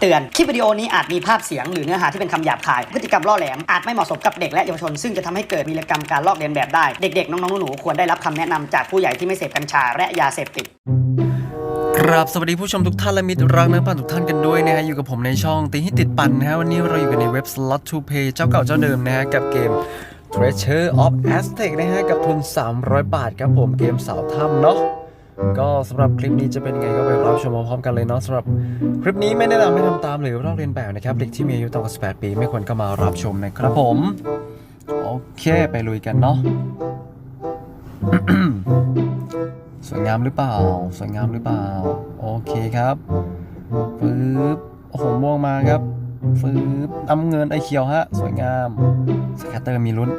เตือน คลิปวิดีโอนี้อาจมีภาพเสียงหรือเนื้อหาที่เป็นคำหยาบคาย พฤติกรรมล่อแหลม อาจไม่เหมาะสมกับเด็กและเยาวชน ซึ่งจะทำให้เกิดวีรกรรมการลอกเลียนแบบได้ เด็กๆ น้องๆ หนูๆ ควรได้รับคำแนะนำจากผู้ใหญ่ที่ไม่เสพกัญชาและยาเสพติดครับสวัสดีผู้ชมทุกท่านและมิตรรักนักปั่นทุกท่านกันด้วยนะฮะอยู่กับผมในช่องตีให้ติดปั่นนะฮะวันนี้เราอยู่กันในเว็บ Slot to Pay เจ้าเก่าเจ้าเดิมนะฮะกับเกม Treasure of Aztec นะฮะกับทุน 300 บาทครับผมเกมสาวถ้ำเนาะ ก็สำหรับคลิปนี้จะเป็นไงก็ไปรับชมพร้อมกันเลยเนาะสำหรับคลิปนี้ไม่แนะนำให้ทำตามหรือลอกเลียนแบบนะครับเด็กที่มีอายุต่ำกว่า18 ปี ไม่ควรเข้ามารับชมนะครับผม โอเคไปลุยกันเนาะสวยงามหรือเปล่า สวยงามหรือเปล่า โอเคครับฟืบโอ้โหม่วงมาครับฟืบน้ำเงินไอเขียวฮะ สวยงามสแคตเตอร์มีลุ้น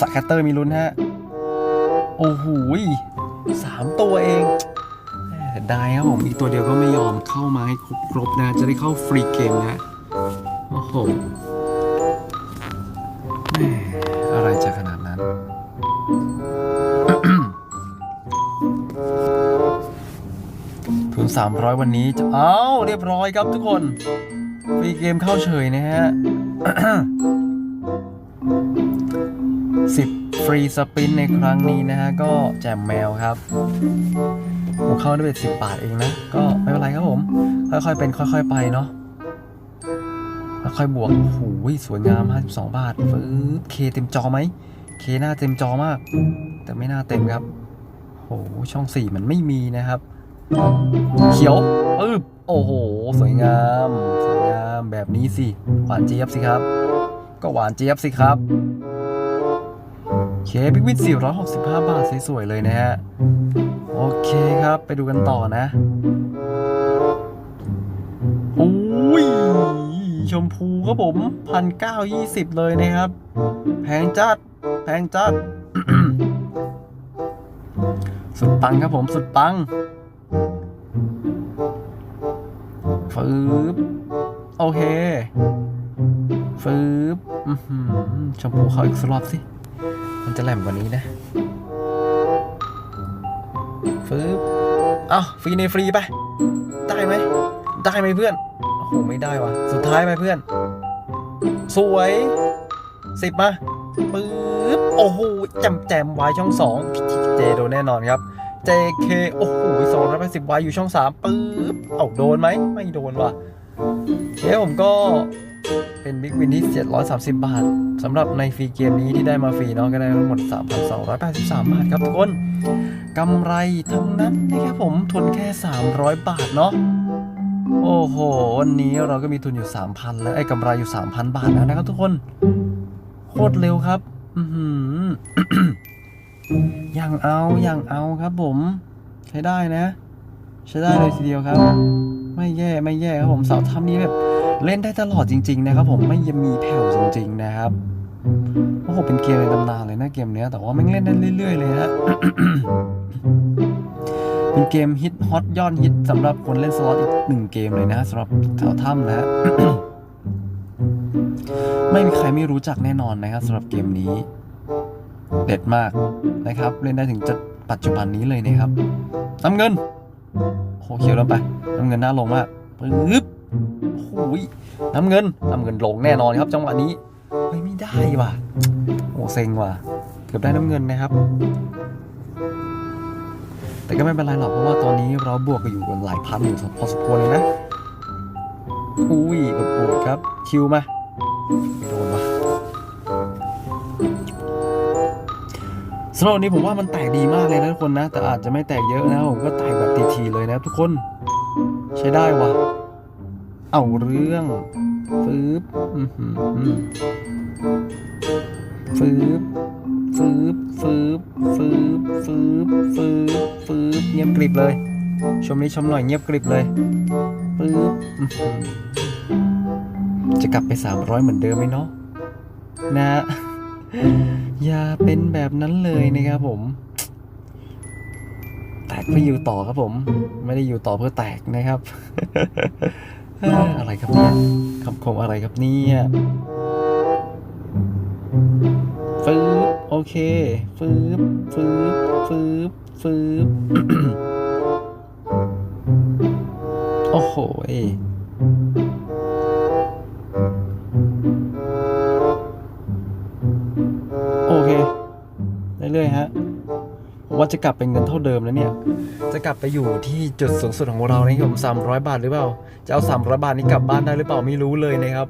สแคตเตอร์มีลุ้นฮะ โอ้โหสามตัวเอง แหม่เสียดายครับผมอีกตัวเดียวก็ไม่ยอมเข้ามาให้ครบๆนะ จะได้เข้าฟรีเกมนะโอ้โหอะไรจะขนาดนั้นทุน300 วันนี้จะเอ้าเรียบร้อยครับทุกคนฟรีเกมเข้าเฉยนะฮะ10ฟรีสปินในครั้งนี้นะฮะ ก็แจมแมวครับ ผมเข้าได้วยสิบบาทเองนะ ก็ไม่เป็นไรครับผม ค่อยๆเป็นค่อย ๆ ไปเนาะค่อยๆบวกโอ้โหสวยงาม52บาทฟื้เคเต็มจอไหม เคหน้าเต็มจอมาก แต่ไม่น่าเต็มครับโอ้โหช่อง4มันไม่มีนะครับ เขียวปึ๊บโอ้โห สวยงาม สวยงามแบบนี้สิ หวานเจี๊ยบสิครับ ก็หวานเจี๊ยบสิครับเคพิกวิท465บาทสวยๆเลยนะฮะ โอเคครับไปดูกันต่อนะอุ้ยชมพูครับผมพันเก้ายี่สิบเลยนะครับ แพงจัด แพงจัด สุดปังครับผมสุดปังฟืบโอเคฟืบชมพูเขาอีกสกรอบสิ มันจะแหลมกว่านี้นะ ฟืบเอ้าฟรีในฟรีไป ได้ไหม ได้ไหมเพื่อน โอ้โห ไม่ได้วะสุดท้ายไหมเพื่อน สวยสิบมาปึ๊บ โอ้โหแจมแจมวายช่องสองเจโดนแน่นอนครับ JK โอ้โหสองร้อยแปดสิบวายอยู่ช่องสามปึ๊บ เอาโดนไหม ไม่โดนว่ะเคผมก็ เป็นบิ๊กวินที่ 730 บาทสำหรับในฟรีเกมนี้ที่ได้มาฟรีเนาะก็ได้ทั้งหมด 3,283 บาทครับทุกคนกำไรทั้งนั้นนะครับผมทุนแค่ 300 บาทเนาะโอ้โห วันนี้เราก็มีทุนอยู่ 3,000 แล้วไอ้กำไรอยู่ 3,000 บาทแล้วนะครับทุกคน โคตรเร็วครับ อือหือย่างเอาอย่างเอาครับผม ใช้ได้นะ ใช้ได้เลยทีเดียวครับ ไม่แย่ไม่แย่ครับผมเสาถ้ำนี้แบบ เล่นได้ตลอดจริง ๆ นะครับ ผมไม่ยังมีแผ่วจริง ๆ นะครับโอ้โหเป็นเกมในตำนานเลยนะเกมเนี้ยแต่ว่าแม่งเล่นได้เรื่อย ๆ เลยนะเป็นเกมฮิตฮอตยอดฮิตสำหรับคนเล่นสล็อตอีกหนึ่งเกมเลยนะสำหรับเสาถ้ำนะไม่มีใครไม่รู้จักแน่นอนนะครับสำหรับเกมนี้ เด็ดมากนะครับ เล่นได้ถึงจะปัจจุบันนี้เลยนะครับน้ำเงินโหเขียวลงไปน้ำเงินหน้าลงมากปึ๊บ อ้ยน้ำเงินน้ำเงินลงแน่นอนครับ จังหวะนี้เฮ้ยไม่ได้ว่ะโอ้เซ็งว่ะเกือบได้น้ำเงินนะครับ แต่ก็ไม่เป็นไรหรอกเพราะว่าตอนนี้เราบวกกันอยู่กันหลายพันอยู่พอสมควรเลยนะอุ้ยกดปวดครับคิวมาโดนว่ะสำหรับวันนี้ผมว่ามันแตกดีมากเลยนะทุกคนนะ แต่อาจจะไม่แตกเยอะนะผมก็แตกแบบทีๆเลยนะทุกคน ใช้ได้วะ เอาเรื่องฟืบอื้อหือฟืบฟืบฟืบฟืบฟืบฟืบฟืบเงียบกริบเลย ชมนี้ชมหน่อยเงียบกริบเลยฟืบอื้อหือจะกลับไป300เหมือนเดิมไหมเนาะนะ อย่าเป็นแบบนั้นเลยนะครับผม แตกเพื่ออยู่ต่อครับผม ไม่ได้อยู่ต่อเพื่อแตกนะครับ อะไรครับเนี่ยคำคมอะไรครับเนี่ยฟืบโอเคฟืบฟืบฟืบฟืบโอ้โห ผมว่าจะกลับเป็นเงินเท่าเดิมแล้วเนี่ย จะกลับไปอยู่ที่จุดสูงสุดของเรานะครับผม300บาทหรือเปล่า จะเอา300บาทนี้กลับบ้านได้หรือเปล่าไม่รู้เลยนะครับ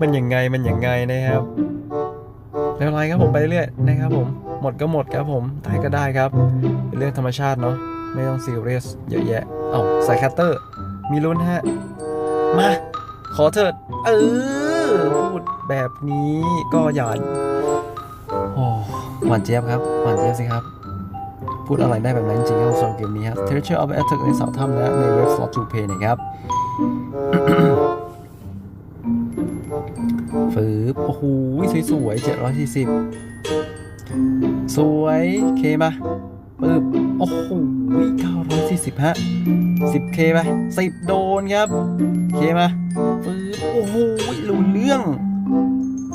มันยังไงมันยังไงนะครับไม่เป็นไรครับผมไปเรื่อยๆนะครับผม หมดก็หมดครับผมได้ก็ได้ครับ เป็นเรื่องธรรมชาติเนาะ ไม่ต้องซีเรียสเยอะแยะ เอาใส่คัตเตอร์ มีลุ้นฮะ มา ขอเถิด เออ พูดแบบนี้ก็หยาด หวานเจี๊ยบครับ หวานเจี๊ยบสิครับ พูดอะไรได้แบบนั้นจริงๆครับสำหรับเกมนี้ครับ Treasure of Attack ในเสาถ้ำและในเว็บ Slot to Play นะครับฟืบโอ้โหสวยๆ740สวยเคมาปึ๊บโอ้โห940ฮะ 10k ไป10โดนครับเคมาฟืบโอ้โหรู้เรื่อง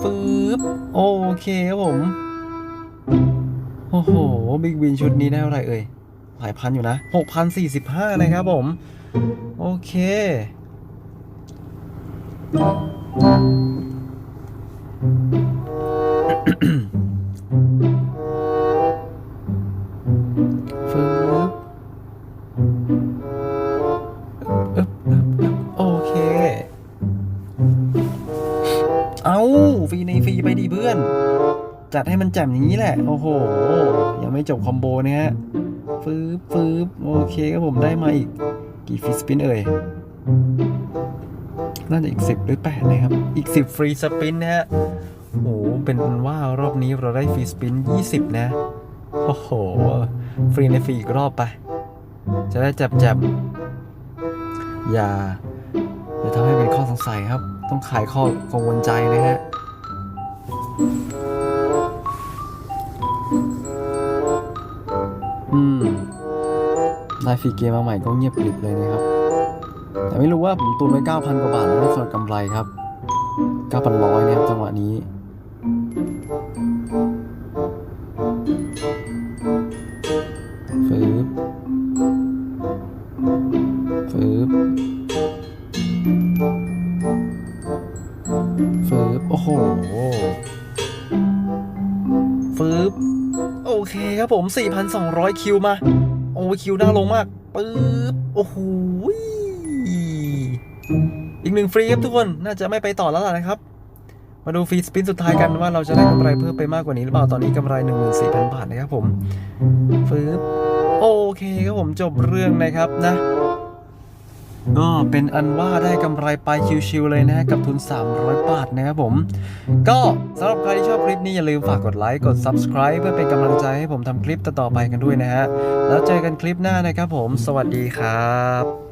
ฟืบโอเคครับผม โอ้โห บิ๊กวินชุดนี้ได้เท่าไหร่เอ่ย หลายพันอยู่นะ 6,045เลยครับผม โอเค ฟืบอึ๊บอึ๊บอึ๊บโอเค เอาฟรีในฟรีไปดีเพื่อน จัดให้มันแจ่มอย่างนี้แหละ โอ้โห ยังไม่จบคอมโบนะฮะ ฟืบฟืบโอเคครับผมได้มาอีก กี่ฟรีสปินเอ่ย น่าจะอีก 10 หรือ 8 นะครับ อีก 10 ฟรีสปินนะฮะ โอ้โหเป็นอันว่ารอบนี้เราได้ฟรีสปิน 20 นะ โอ้โห ฟรีในฟรีอีกรอบไป จะได้จับจับๆอย่าอย่าทำให้เป็นข้อสงสัยครับ ต้องขายข้อกังวลใจนะฮะ ได้ฟรีเกมมาใหม่ก็เงียบกริบเลยนะครับแต่ไม่รู้ว่าผมตุนไว้9,000 กว่าบาทแล้วสำหรับกำไรครับ9,100นะครับจังหวะนี้ฟืบฟืบฟืบโอ้โหฟืบโอเคครับผม 4,200 คิวมา อ้คิวน่าลงมากปึ๊บโอ้โหอีกหนึ่งฟรีครับทุกคนน่าจะไม่ไปต่อแล้วล่ะนะครับ มาดูฟรีสปินสุดท้ายกันว่าเราจะได้กำไรเพิ่มไปมากกว่านี้หรือเปล่าตอนนี้กำไร 14,000 บาทนะครับผมฟืบโอเคครับผมจบเรื่องนะครับนะ ก็เป็นอันว่าได้กำไรไปชิวๆเลยนะฮะกับทุน 300 บาทนะครับผม ก็สำหรับใครที่ชอบคลิปนี้อย่าลืมฝากกดไลค์กด Subscribe เพื่อเป็นกำลังใจให้ผมทำคลิปต่อๆไปกันด้วยนะฮะ แล้วเจอกันคลิปหน้านะครับผม สวัสดีครับ